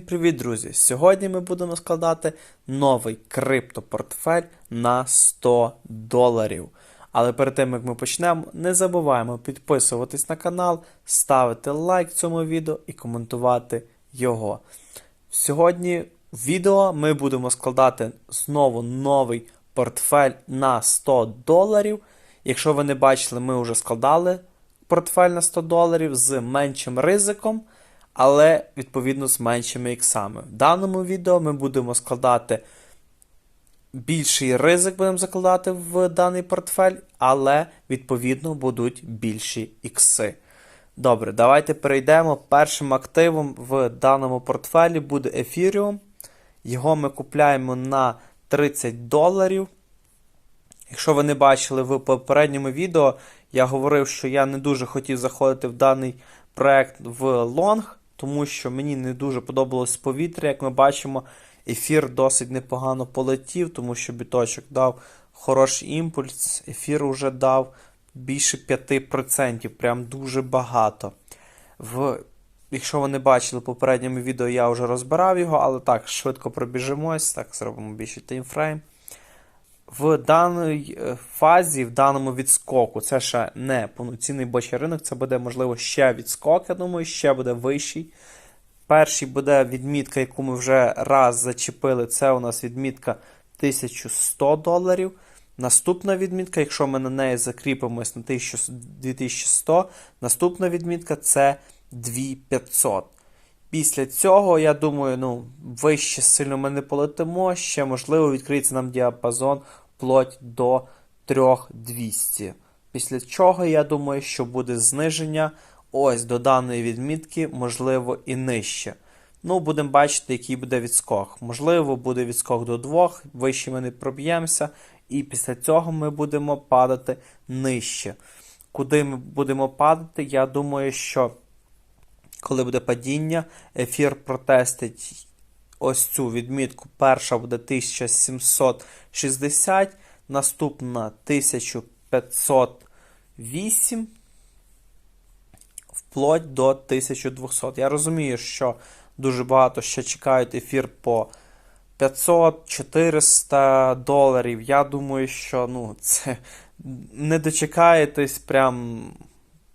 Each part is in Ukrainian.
Привіт, друзі! Сьогодні ми будемо складати новий криптопортфель на 100 доларів. Але перед тим як ми почнемо, не забуваємо підписуватись на канал, ставити лайк цьому відео і коментувати його. Сьогодні в відео ми будемо складати знову новий портфель на 100 доларів. Якщо ви не бачили, ми вже складали портфель на 100 доларів з меншим ризиком але відповідно з меншими іксами. В даному відео ми будемо складати більший ризик, будемо закладати в даний портфель, але відповідно будуть більші ікси. Добре, давайте перейдемо. Першим активом в даному портфелі буде Ethereum. Його ми купляємо на 30 доларів. Якщо ви не бачили в попередньому відео, я говорив, що я не дуже хотів заходити в даний проект в лонг, тому що мені не дуже подобалось повітря. Як ми бачимо, ефір досить непогано полетів, тому що біточок дав хороший імпульс, ефір вже дав більше 5%, прям дуже багато. В... Якщо ви не бачили в попередньому відео, я вже розбирав його, але так, швидко пробіжимось, так, зробимо більше таймфрейм. В даній е, фазі, в даному відскоку, це ще не повноцінний бочий ринок, це буде, можливо, ще відскок, я думаю, ще буде вищий. Перший буде відмітка, яку ми вже раз зачепили, це у нас відмітка 1100 доларів. Наступна відмітка, якщо ми на неї закріпимось на 2100, наступна відмітка це 2500. Після цього, я думаю, ну, вище сильно ми не полетимо. Ще, можливо, відкриється нам діапазон вплоть до 3200. Після чого, я думаю, що буде зниження ось до даної відмітки, можливо, і нижче. Ну, будемо бачити, який буде відскок. Можливо, буде відскок до 2, вище ми не проб'ємося. І після цього ми будемо падати нижче. Куди ми будемо падати, я думаю, що коли буде падіння, ефір протестить ось цю відмітку. Перша буде 1760, наступна 1508, вплоть до 1200. Я розумію, що дуже багато ще чекають ефір по 500-400 доларів. Я думаю, що ну, це не дочекаєтесь прям.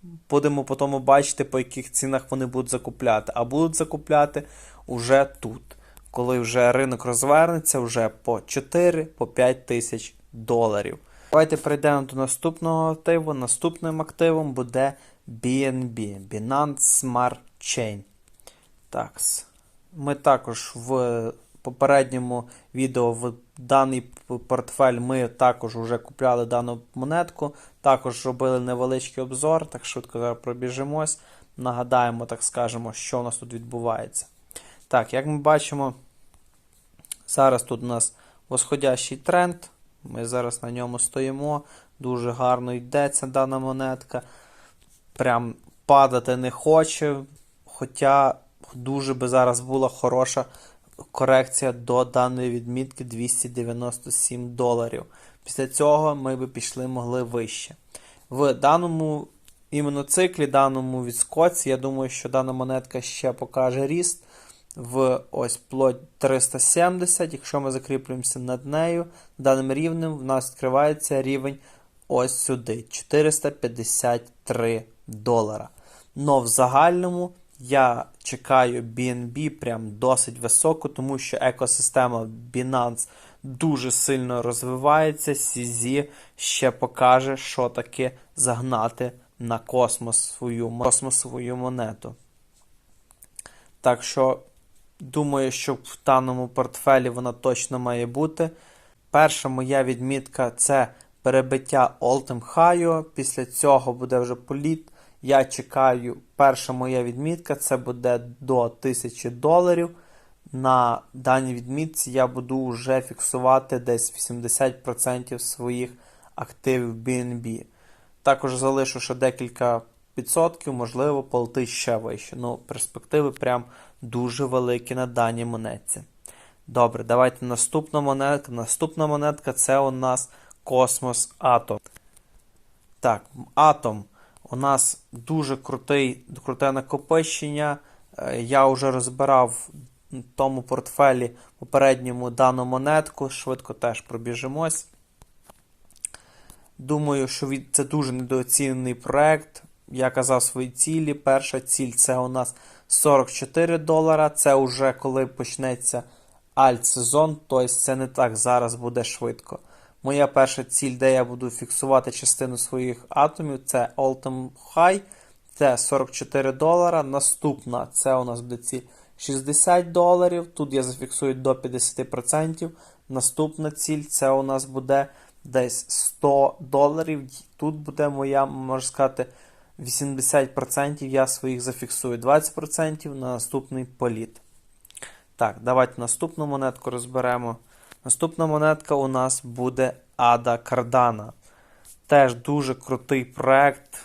Будемо потім бачити, по яких цінах вони будуть закупляти. А будуть закупляти уже тут. Коли вже ринок розвернеться, вже по 4-5 по тисяч доларів. Давайте перейдемо до наступного активу. Наступним активом буде BNB Binance Smart Chain. Так. Ми також в попередньому відео в даний портфель ми також вже купляли дану монетку. Також робили невеличкий обзор, так швидко зараз пробіжимось. Нагадаємо, так скажемо, що у нас тут відбувається. Так, як ми бачимо, зараз тут у нас восходящий тренд. Ми зараз на ньому стоїмо. Дуже гарно йде ця дана монетка. Прям падати не хоче. Хоча дуже би зараз була хороша корекція до даної відмітки 297 доларів. Після цього ми би пішли могли вище. В даному іменно циклі, даному відскоці, я думаю, що дана монетка ще покаже ріст в ось плоть 370. Якщо ми закріплюємося над нею, даним рівнем в нас відкривається рівень ось сюди 453 долара. Но в загальному я чекаю BNB прям досить високо, тому що екосистема Binance дуже сильно розвивається. CZ ще покаже, що таке загнати на космос свою, космос монету. Так що, думаю, що в даному портфелі вона точно має бути. Перша моя відмітка це перебиття All-Time High. Після цього буде вже політ. Я чекаю, перша моя відмітка це буде до 1000 доларів. На даній відмітці я буду вже фіксувати десь 80% своїх активів BNB. Також залишу ще декілька відсотків, можливо, полетить ще вище. Ну, перспективи прям дуже великі на даній монетці. Добре, давайте наступна монетка. Наступна монетка це у нас Космос Атом. Так, Атом. У нас дуже крутий, круте накопичення. Е, я вже розбирав в тому портфелі попередньому дану монетку. Швидко теж пробіжимось. Думаю, що це дуже недооцінений проект. Я казав свої цілі. Перша ціль це у нас 44 долара. Це вже коли почнеться альт-сезон, тобто це не так зараз буде швидко. Моя перша ціль, де я буду фіксувати частину своїх атомів, це All-Time High, це 44 долара. Наступна це у нас буде ціль 60 доларів. Тут я зафіксую до 50%. Наступна ціль це у нас буде десь 100 доларів. Тут буде моя, можна сказати, 80% я своїх зафіксую. 20% на наступний політ. Так, давайте наступну монетку розберемо. Наступна монетка у нас буде Ада Кардана. Теж дуже крутий проект,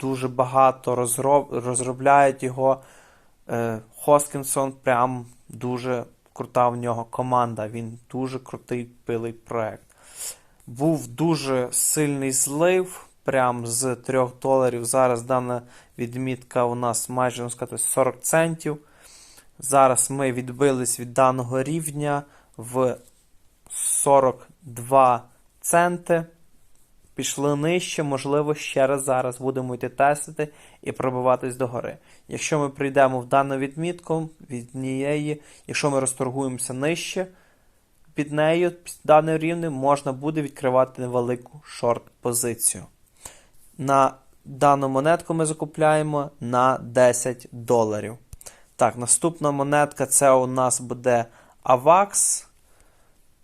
дуже багато розроб... розробляють його. Е, Хоскінсон прям дуже крута в нього команда. Він дуже крутий пилий проект. Був дуже сильний злив, прям з 3 доларів. Зараз дана відмітка у нас майже можна сказати, 40 центів. Зараз ми відбились від даного рівня в 42 центи. Пішли нижче, можливо, ще раз зараз будемо йти тестити і пробиватись догори. Якщо ми прийдемо в дану відмітку від неї, якщо ми розторгуємося нижче під нею, під даним рівнем, можна буде відкривати невелику шорт-позицію. На дану монетку ми закупляємо на 10 доларів. Так, наступна монетка це у нас буде AVAX.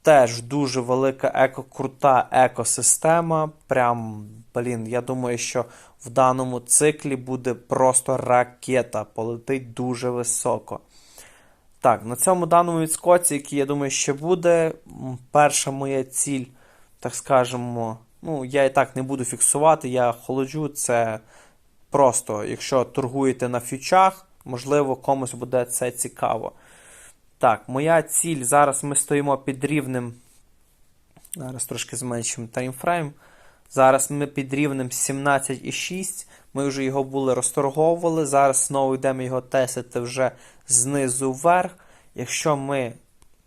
Теж дуже велика еко, крута екосистема. Прям, блін, я думаю, що в даному циклі буде просто ракета, полетить дуже високо. Так, на цьому даному відскоці, який я думаю, ще буде, перша моя ціль, так скажемо, ну, я і так не буду фіксувати, я холоджу, це просто, якщо торгуєте на фьючах, можливо, комусь буде це цікаво. Так, моя ціль. Зараз ми стоїмо під рівнем. Зараз трошки зменшимо таймфрейм. Зараз ми під рівнем 17,6. Ми вже його були розторговували. Зараз знову йдемо його тестити вже знизу вверх. Якщо ми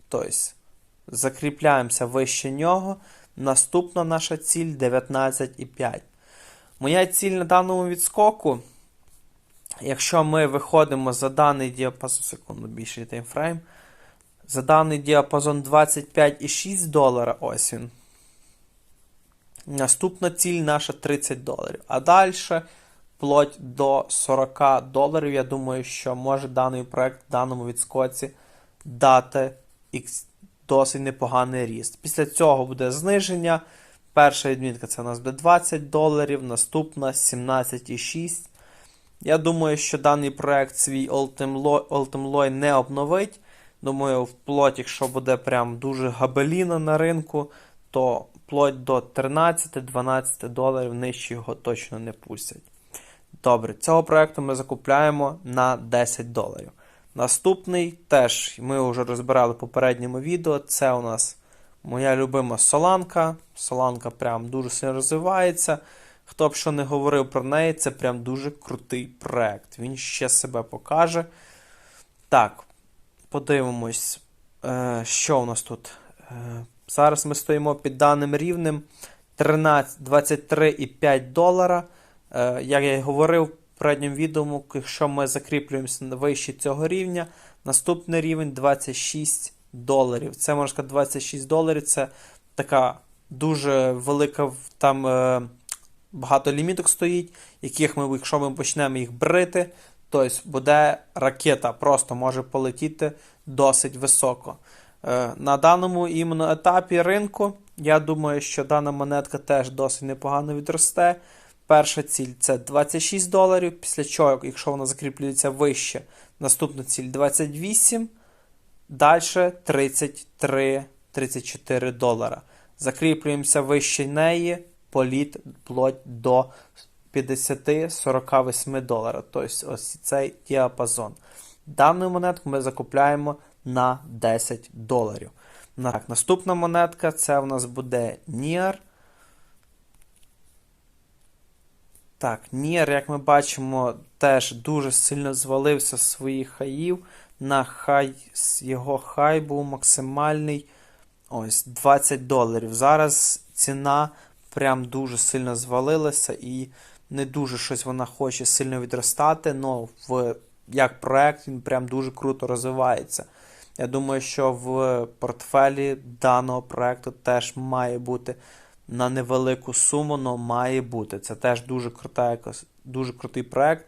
тобто, закріпляємося вище нього, наступна наша ціль 19,5. Моя ціль на даному відскоку. Якщо ми виходимо за даний діапазон, секунду, більший таймфрейм. За даний діапазон 25,6 долара, ось він. Наступна ціль наша 30 доларів. А далі, вплоть до 40 доларів, я думаю, що може даний проект в даному відскоці дати досить непоганий ріст. Після цього буде зниження. Перша відмітка це у нас буде 20 доларів, наступна 17,6. Я думаю, що даний проект свій Ultim Loy не обновить. Думаю, вплоть, якщо буде прям дуже габеліно на ринку, то вплоть до 13-12 доларів нижче його точно не пустять. Добре, цього проекту ми закупляємо на 10 доларів. Наступний теж ми вже розбирали в попередньому відео. Це у нас моя любима Соланка. Соланка прям дуже сильно розвивається. Хто б що не говорив про неї, це прям дуже крутий проект. Він ще себе покаже. Так, подивимось, е, що у нас тут. Е, зараз ми стоїмо під даним рівнем 13, 23,5 долара. Е, як я й говорив в передньому відео, якщо ми закріплюємося вище цього рівня, наступний рівень 26 доларів. Це можна сказати 26 доларів. Це така дуже велика там. Багато ліміток стоїть, яких ми, якщо ми почнемо їх брити, то буде ракета, просто може полетіти досить високо. Е, На даному іменно етапі ринку, я думаю, що дана монетка теж досить непогано відросте. Перша ціль це 26 доларів, після чого, якщо вона закріплюється вище, наступна ціль 28, далі 33-34 долара. Закріплюємося вище неї, політ вплоть до 50-48 доларів. Тобто ось цей діапазон. Дану монетку ми закупляємо на 10 доларів. Так, наступна монетка це у нас буде NIR. Так, NIR, як ми бачимо, теж дуже сильно звалився з своїх хаїв. На хай, його хай був максимальний ось 20 доларів. Зараз ціна прям дуже сильно звалилася і не дуже щось вона хоче сильно відростати, але в, як проект він прям дуже круто розвивається. Я думаю, що в портфелі даного проекту теж має бути на невелику суму, але має бути. Це теж дуже крута, дуже крутий проект.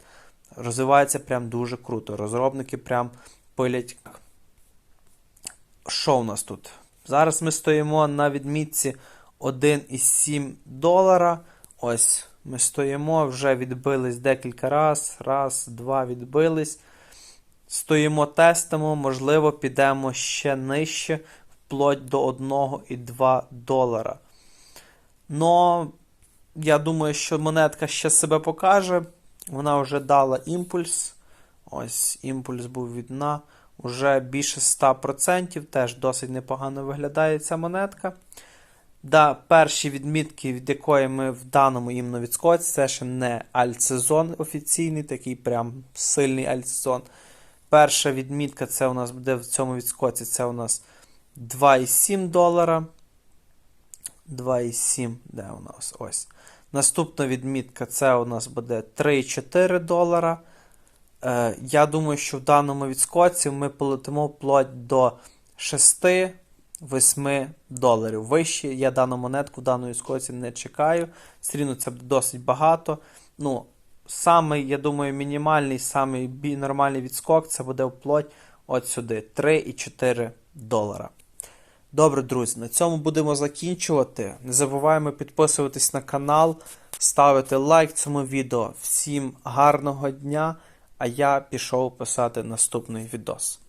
Розвивається прям дуже круто. Розробники прям пилять. Що у нас тут? Зараз ми стоїмо на відмітці 1,7 долара. Ось ми стоїмо, вже відбились декілька раз. Раз, два відбились. Стоїмо, тестимо, можливо, підемо ще нижче, вплоть до 1,2 долара. Но я думаю, що монетка ще себе покаже. Вона вже дала імпульс. Ось імпульс був від дна. Уже більше 100%. Теж досить непогано виглядає ця монетка. Да, перші відмітки, від якої ми в даному іменно відскоці, це ще не альтсезон офіційний, такий прям сильний альтсезон. Перша відмітка це у нас буде в цьому відскоці, це у нас 2,7 долара. 2,7, де у нас ось. Наступна відмітка це у нас буде 3,4 долара. Е, я думаю, що в даному відскоці ми полетимо вплоть до 6-8 доларів. Вище я дану монетку в даному відскоці не чекаю. Все рівно це досить багато. Ну, самий, я думаю, мінімальний, самий нормальний відскок це буде вплоть от сюди 3,4 долара. Добре, друзі, на цьому будемо закінчувати. Не забуваємо підписуватись на канал, ставити лайк цьому відео. Всім гарного дня! А я пішов писати наступний відос.